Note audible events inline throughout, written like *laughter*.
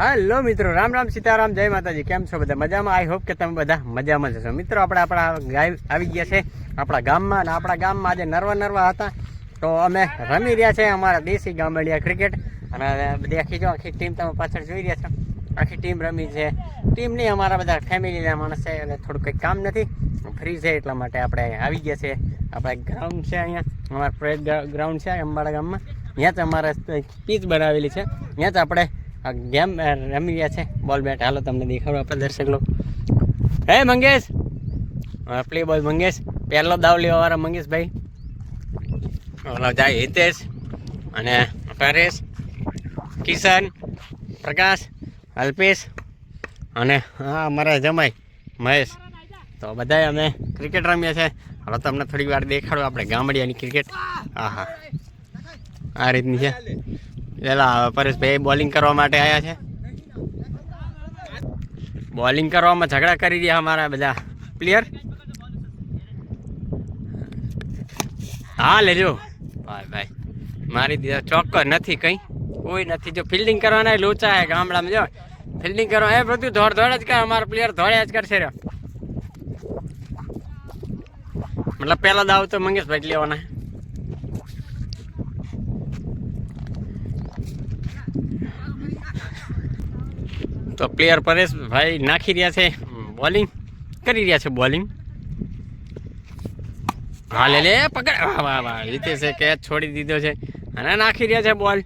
હાલો મિત્રો, રામ રામ સીતારામ, જય માતાજી, કેમ છો બધા? મજામાં? આઈ હોપ કે તમે બધા મજામાં જશો મિત્રો, આપણે આપણા ગાય આવી ગયા છે, આપણા ગામમાં, અને આપણા ગામમાં આજે નરવા નરવા હતા. તો અમે રમી રહ્યા છે અમારા દેશી ગામડિયા ક્રિકેટ અને બધી આખી જો આખી ટીમ તમે પાછળ જોઈ રહ્યા છો. આખી ટીમ રમી છે. ટીમ નહીં, અમારા બધા ફેમિલીના માણસ છે, એટલે થોડું કંઈ કામ નથી. ફ્રી છે એટલા માટે આપણે આવી ગયા છે. આપણા ગ્રાઉન્ડ છે અહીંયા. અમારા ગ્રાઉન્ડ છે, અંબાડા ગામમાં. ત્યાં જ અમારે પીચ બનાવેલી છે. ત્યાં જ આપણે આ ગેમ રમી ગયા છે. બોલ બેટ, હાલો તમને દેખાડો આપણે દર્શક લોકો. હે, મંગેશ? Play boy Mangesh. પહેલો દાવ લેવાવાળા મંગેશભાઈ. ઓલો જાય હિતેશ અને પરેશ, કિશન, પ્રકાશ, અલ્પેશ અને હા, અમારા જમાઈ, મહેશ. તો બધાય અમે ક્રિકેટ રમીએ છીએ. હવે તમને થોડી વાર દેખાડો આપણે ગામડિયાની ક્રિકેટ. હા હા આ રીતની છે. પેલા પરેશભાઈ બોલિંગ કરવા માટે આવ્યા છે. બોલિંગ કરવામાં ઝઘડા કરી રહ્યા અમારા બધા. પ્લેયર હા, લેજો. ભાઈ ભાઈ, મારી ચોક્કસ નથી કંઈ. કોઈ નથી. જો ફિલ્ડિંગ કરવાના લોચા હે ગામડામાં, જો. ફિલ્ડિંગ કરવા એ બધું દોડ દોડ જ કરે. અમારા પ્લેયર દોડ્યા જ કરશે રહ્યો. મતલબ પહેલા દાવ તો મંગેશભાઈ લેવાના. તો પ્લેયર પરેશભાઈ નાખી રહ્યા છે બોલિંગ કરી રહ્યા છે બોલિંગ હા, લે લે, પકડ. વાહ વાહ વાહ. રીતેશે કેચ છોડી દીધો છે. અને નાખી રહ્યા છે બોલ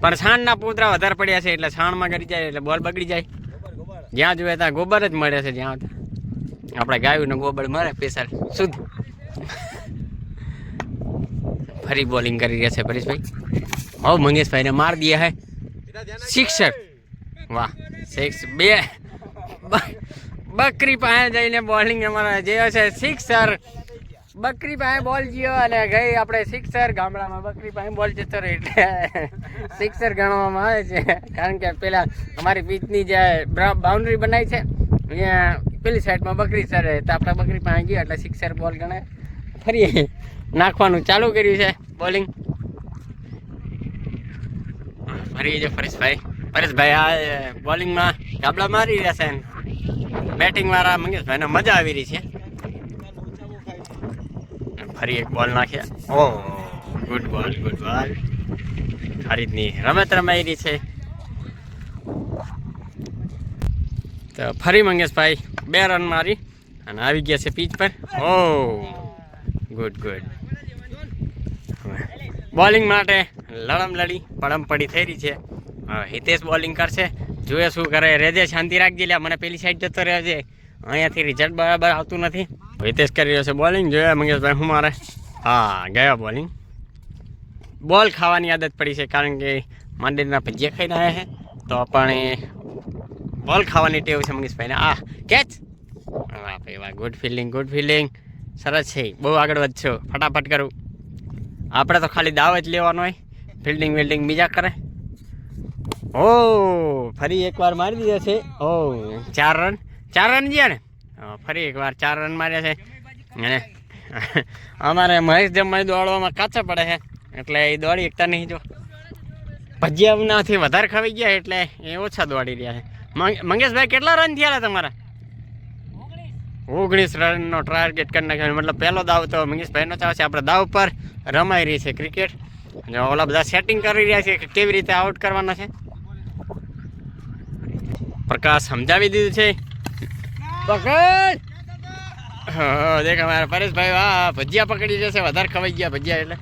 પણ છાણના પૂતરા વધારે પડ્યા છે એટલે છાણમાં કરી જાય એટલે બોલ બગડી જાય. જ્યાં જોઈએ ત્યાં ગોબર જ મળે છે, જ્યાં આપણે ગાયું ગોબર મળે સ્પેશિયલ શુદ્ધ. ફરી બોલિંગ કરી રહ્યા છે પરેશભાઈ. હવ મંગેશભાઈને માર દે હે. શિક્ષક. વાહ સિક્સ બે. બકરી પાસે જઈને બોલિંગ અમારા જે છે સિક્સર બકરી પાસે બોલ ગયો અને ગઈ આપણે સિક્સર ગામડામાં. બકરી પાસે બોલ જતો રહે એટલે સિક્સર ગણવામાં આવે છે. કારણ કે પેલા અમારી પીચની જે બાઉન્ડ્રી બનાવી છે, અહીંયા પેલી સાઈડમાં બકરી સર તો આપણે બકરી પાસે ગયો એટલે સિક્સર બોલ ગણે ફરી નાખવાનું ચાલુ કર્યું છે બોલિંગ. ફરી છે ફરેશભાઈ પરેશભાઈ, આ બોલિંગમાં ગાબડા મારી રહ્યા છે બેટિંગ વાળા મંગેશભાઈને મજા આવી રહી છે. ફરી એક બોલ નાખ્યા. ઓ ગુડ બોલ ગુડ બોલ ખરીદની રમત રમાઈ રહી છે. તો ફરી મંગેશભાઈ, બે રન મારી અને આવી ગયા છે પીચ પર. ઓ ગુડ ગુડ બોલિંગ માટે લડમ લડી પડમ પડી થઈ રહી છે. હિતેશ બોલિંગ કરશે જોઈએ શું કરે, રેજે શાંતિ રાખજે લે મને પેલી સાઈડ જતો રહ્યો છે અહીંયાથી રિઝલ્ટ બરાબર આવતું નથી. હિતેશ કરી રહ્યો છે બોલિંગ, જોયા મંગેશભાઈ હું મારે? હા, ગયા બોલિંગ. બોલ ખાવાની આદત પડી છે, કારણ કે માંડેરના ભજીયા ખાઈને આવ્યા છે. તો પણ એ બોલ ખાવાની ટેવ છે મંગેશભાઈને. આ, કેચ? વાહ વાહ ગુડ ફિલ્ડિંગ ગુડ ફિલ્ડિંગ સરસ છે, બહુ આગળ વધશો. ફટાફટ કરું. આપણે તો ખાલી દાવ જ લેવાનો હોય. ફિલ્ડિંગ વિલ્ડિંગ બીજા કરે? ઓ, ફરી એકવાર મારી દીધા છે. ઓ, ચાર રન ચાર રન ગયા ને? ફરી એકવાર ચાર રન માર્યા છે. અને અમારે મહેશ જમાઈ દોડવામાં કાચા પડે છે. એટલે એ દોડી એકતા નહીં જો. ભજીયાનાથી વધારે ખાવી ગયા એટલે એ ઓછા દોડી રહ્યા છે. મંગ- મંગેશભાઈ, કેટલા રન થયા તમારા? ઓગણીસ રનનો ટાર્ગેટ કરી નાખ્યો. મતલબ પહેલો દાવ તો મંગેશભાઈનો ચાવ છે. આપણે દાવ પર રમાઈ રહી છે ક્રિકેટ અને ઓલા બધા સેટિંગ કરી રહ્યા છે કે કેવી રીતે આઉટ કરવાના છે. પ્રકાશ સમજાવી દીધું છે. પકડ દેખ અમારા પરેશભાઈ વાહ ભજીયા પકડી જશે વધારે ખવાઈ ગયા ભજીયા એટલે.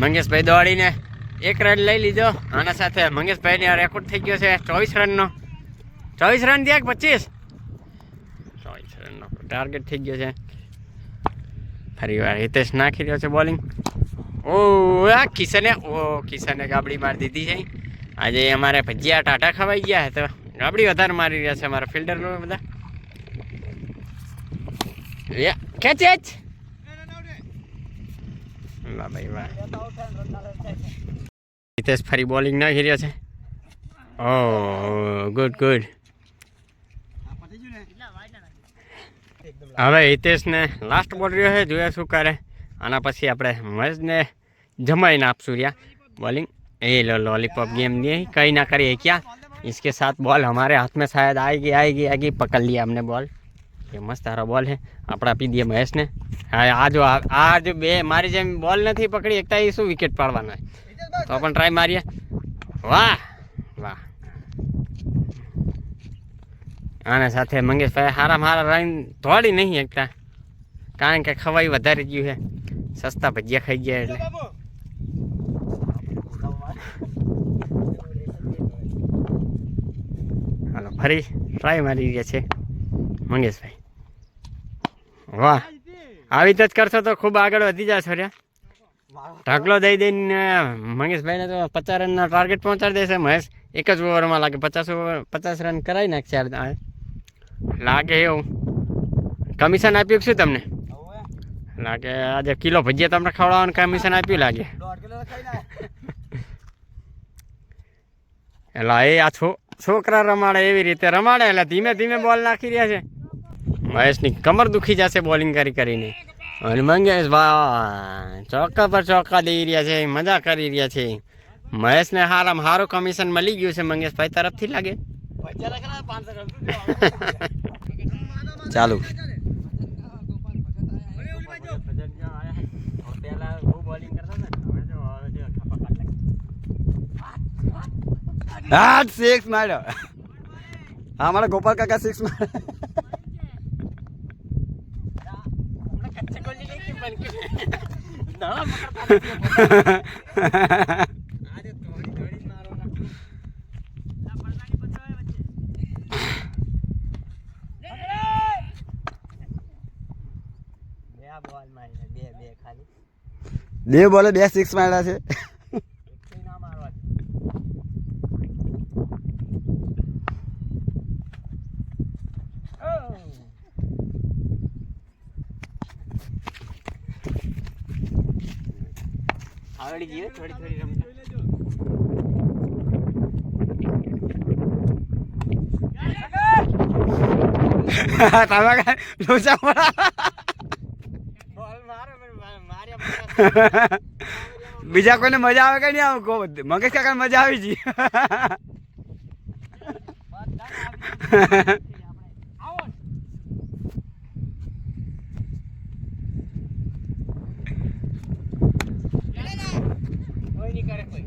મંગેશભાઈ દોડીને એક રન લઈ લીધો. આના સાથે મંગેશભાઈને રેકોર્ડ થઈ ગયો છે ચોવીસ રનનો ચોવીસ રન થયા કે પચીસ? ચોવીસ રનનો ટાર્ગેટ થઈ ગયો છે. ફરી વાર હિતેશ નાખી રહ્યો છે બોલિંગ ઓ આ કિશને ઓ કિશને ગાબડી મારી દીધી છે. આજે અમારે ભજીયા ટાટા ખવાઈ ગયા તો ગાબડી વધારે મારી રહ્યા છે અમારા ફિલ્ડર બધા. કેચ કેચ વાહ ભાઈ વાહ. હિતેશ ફરી બોલિંગ ના રહ્યો છે. ઓ ગુડ ગુડ હવે હિતેશને લાસ્ટ બોલ રહ્યો છે જોયા શું કરે. આના પછી આપણે મહેશને જમાઈને આપશું રહ્યા બોલિંગ ये लो लॉलीपॉप गेम नहीं कहीं ना करिए क्या इसके साथ बॉल हमारे हाथ में शायद आएगी आएगी आएगी पकड़ लिया हमने बॉल ये मस्त हारा बॉल है આપણા આપી દઈએ મહેશને હા આ જો આ આ જો બે મારી જેમ બોલ નથી પકડી એકતા એ શું વિકેટ પાડવાનો હોય તો પણ ટ્રાય મારીએ વાહ વાહ આના સાથે મંગેશભાઈ હારામાં હારા રન દોડી નહીં એકતા કારણ કે ખવાઈ વધારે ગયું છે સસ્તા ભજીયા ખાઈ ગયા એટલે. હાલો, ફરી ટ્રાય મારી રહ્યા છે મંગેશભાઈ. વાહ, આવી રીતે જ કરશો તો ખૂબ આગળ વધી જશો રે. ઢગલો દઈ દઈને, મંગેશભાઈને તો પચાસ રનના ટાર્ગેટ પહોંચાડી દેશે. મહેશ, એક જ ઓવરમાં લાગે, પચાસ ઓવર, પચાસ રન કરાવી નાખશે લાગે એવું. કમિશન આપ્યું શું તમને? લાગે આજે કિલો ભજીયા તમને ખવડાવવાનું કમિશન આપ્યું લાગે? *laughs* એટલે એ આ છોકરા રમાડે એવી રીતે રમાડે એટલે ધીમે ધીમે બોલ નાખી રહ્યા છે. મહેશની કમર દુખી જશે બોલિંગ કરી કરીને. અને મંગેશ ભાઈ ચોક્કા પર ચોક્કા દઈ રહ્યા છે મજા કરી રહ્યા છે. મહેશને હારામાં સારું કમિશન મળી ગયું છે મંગેશભાઈ તરફથી લાગે. *laughs* ચાલુ. હા સિક્સ માર્યો. હા મારા ગોપાલ કાકા સિક્સ માર્યો. બે બોલે બે સિક્સ માર્યા છે. આવડી હો, થોડી થોડી રમતા *laughs* તમે લોચા *laughs* બીજા કોઈને મજા આવે કે નહીં આવે? કહો મંગેશ કાકા મજા આવી જી. *laughs* નહીં કરે કોઈ.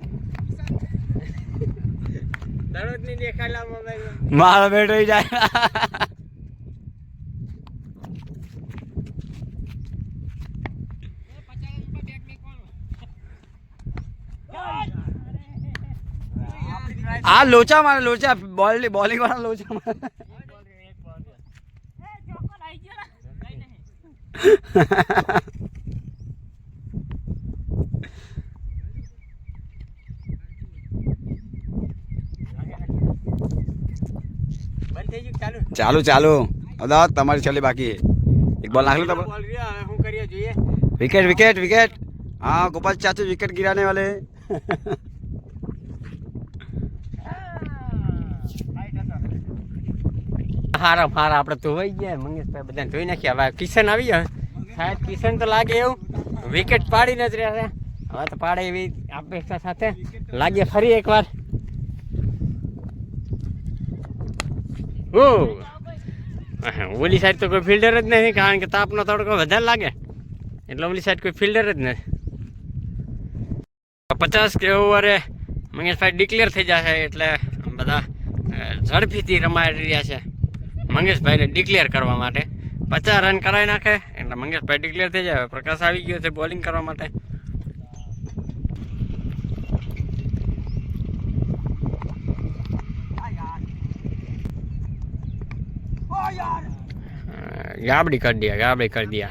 દરરોજની દેખાયેલા મોબાઈલ મારો બેટો જાય. આ લોચા મારે લોચા બોલ બોલિંગ વાળા લોચા મારે. ચાલુ ચાલુ અદાવત તમારી છેલ્લી બાકી એક બોલ નાખ લો તમે બોલ રહ્યો હવે શું કરીએ જોઈએ विकेट विकेट विकेट हाँ गोपाल चाचू विकेट गिराने वाले હારા હારા આપણે તો હોય ગયા મંગેશભાઈ બધાને જોઈ નાખ્યા હવે કિશન આવી ગયો શાયદ કિશન તો લાગે એવું વિકેટ પાડીને જ રહ્યા છે હવે તો પાડે એવી અપેક્ષા સાથે લાગે ફરી એકવાર હા, ઓલી સાઈડ તો કોઈ ફિલ્ડર જ નથી કારણ કે તાપનો તડકો વધારે લાગે. એટલે ઓલી સાઈડ કોઈ ફિલ્ડર જ નથી પચાસ કે ઓવરે મંગેશભાઈ ડિક્લેર થઈ જશે એટલે બધા ઝડપીથી રમાઈ રહ્યા છે મંગેશભાઈને ડિક્લેર કરવા માટે. પચાસ રન કરાવી નાખે એટલે મંગેશભાઈ ડિક્લેર થઈ જાય. પ્રકાશ આવી ગયો છે બોલિંગ કરવા માટે. गाबड़ी कर दिया गाबड़ी कर दिया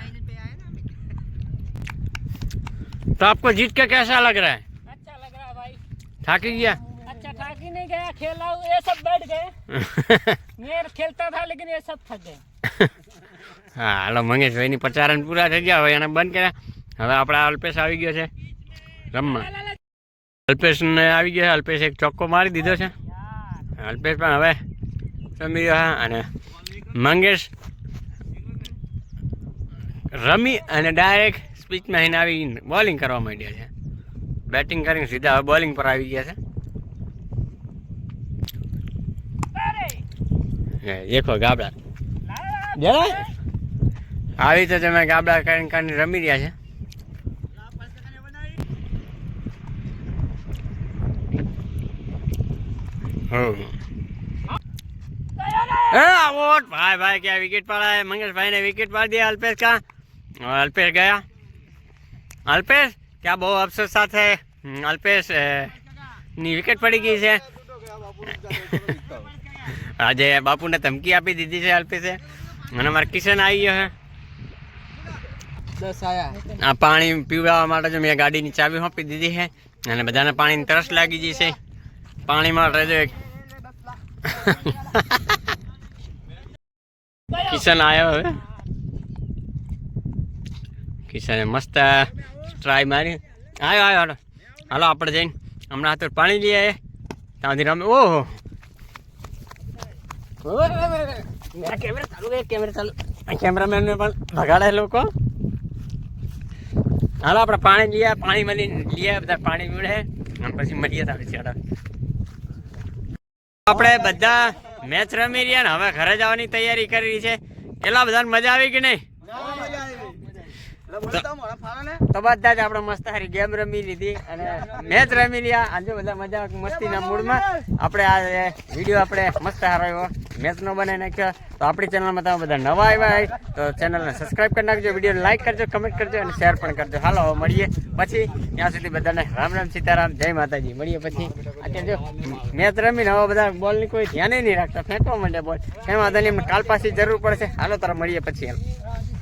तो आपको जीत के कैसा लग रहा है अच्छा लग रहा है भाई थाकी गया अच्छा ठाक ही नहीं गया खेला ये सब बैठ गए ये खेलता था लेकिन ये सब थक गए હા હાલો મંગેશભાઈની પચાસ રન પૂરા થઈ ગયા હવે એને બંધ કર્યા હવે આપણા અલ્પેશ આવી ગયો છે રમવા અલ્પેશને આવી ગયો છે અલ્પેશ એક ચોક્કો મારી દીધો છે અલ્પેશ પણ હવે રમી રહ્યો છે અને મંગેશ રમી અને ડાયરેક્ટ સ્પીચમાં એને આવી બોલિંગ કરવા માંડ્યા છે. બેટિંગ કરીને સીધા હવે બોલિંગ પર આવી ગયા છે. દેખો ગાબડા. જરા આવી તો તમે ગાબડા કરીને કરીને રમી રહ્યા છે. એ આવોટ ભાઈ ભાઈ ક્યાં વિકેટ પડાય મંગેશભાઈ ને વિકેટ પાડી દે અલ્પેશ કા? અલ્પેશ ગયા? અલ્પેશ ક્યાં બહુ અફસોસ સાથે અલ્પેશની વિકેટ પડી ગઈ છે. આજે બાપુને ધમકી આપી દીધી છે અલ્પેશે. અને મારે કિશન આવી ગયો છે. આ પાણી પીવડાવવા માટે જો મેં ગાડીની ચાવી સોંપી દીધી છે. અને બધાને પાણીની તરસ લાગી ગઈ છે. પાણીમાં રહેજો એક. *laughs* કિશન આવ્યો હવે. કિશને મસ્ત ટ્રાય મારી. આવ્યો આવ્યો હાલો. હાલો આપણે જઈને હમણાં હાથે પાણી લઈ આવીએ. ત્યાંથી રમે. ઓહો. મેરા કેમેરા ચાલુ છે કેમેરા ચાલુ. કેમેરામેનને પણ ભગાડે લોકો. હાલો આપણે પાણી લઈએ પાણી મળી લઈએ બધા પાણી પીવડે. અને પછી મળીએ તારે ચાલો આપણે બધા મેચ રમી રહ્યા ને હવે ઘરે જવાની તૈયારી કરી છે. એટલા બધાને મજા આવી કે નહીં? તો બધા જ આપણે મસ્ત સારી ગેમ રમી લીધી અને મેચ રમી રહ્યા આજે બધા મજા મસ્તીના મૂડમાં આપણે આ વીડિયો આપણે મસ્ત સારો એવો મેચનો બનાવી નાખ્યો. તો આપણી ચેનલમાં તમે બધા નવા આવ્યા હોય તો ચેનલને સબસ્ક્રાઇબ કરી નાખજો વીડિયો લાઈક કરજો કમેન્ટ કરજો અને શેર પણ કરજો. હાલો હવે મળીએ પછી. ત્યાં સુધી બધાને રામ રામ સીતારામ જય માતાજી. મળીએ પછી. અત્યારે જો મેચ રમીને હવે બધા બોલની કોઈ ધ્યાન નહીં રાખતા. ફેંકવા માંડે બોલ. એમાં વાંધો કાલ પાછી જરૂર પડશે. હાલો તારા મળીએ પછી. હાલ.